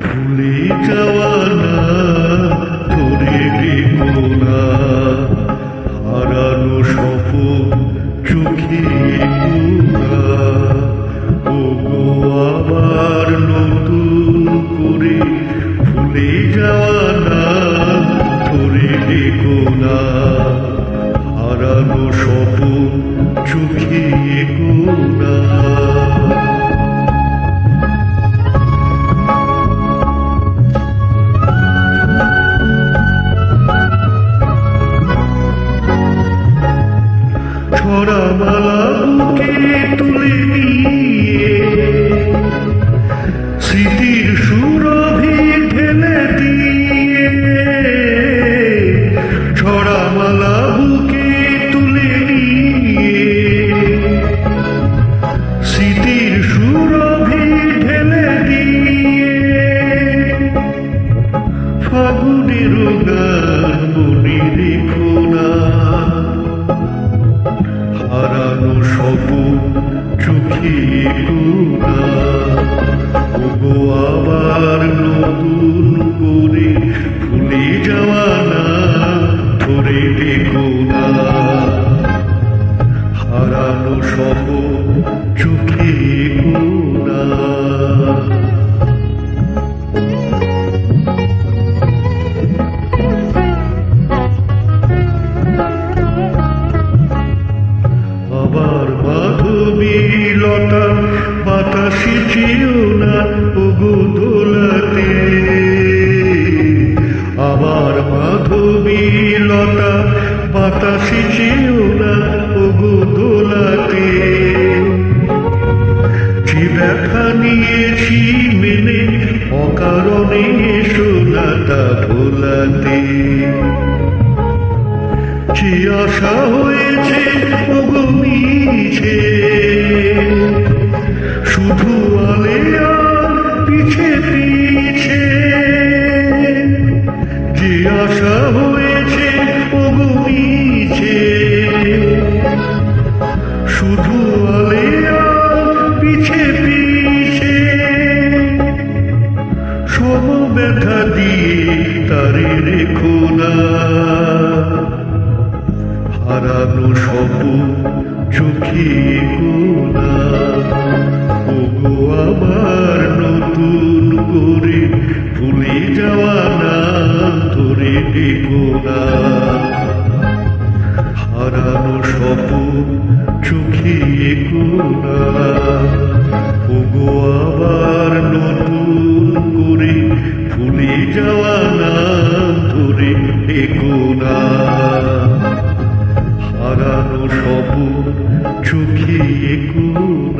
ভুলে যাওয়া না ধরে রেখো না হারানো সপন চোখে পোড়া ছড়া মালা আবার মাধবী লতা বাতাসে চেয়েও না ওগো আবার মাধবী লতা বাতাসে চেয়েও নিয়েছি মেনে অকারণে সুলাতা ভোলাতে। আশা হয়েছে মিছে। শুধু আলে আর পিছে পিছে। রেখো না হারানো সব চোখে গোনা ওগো আবার নতুন করে ভুলে যাওয়া না ধরে ডেকো না। না। হারানো সব চোখে কুনা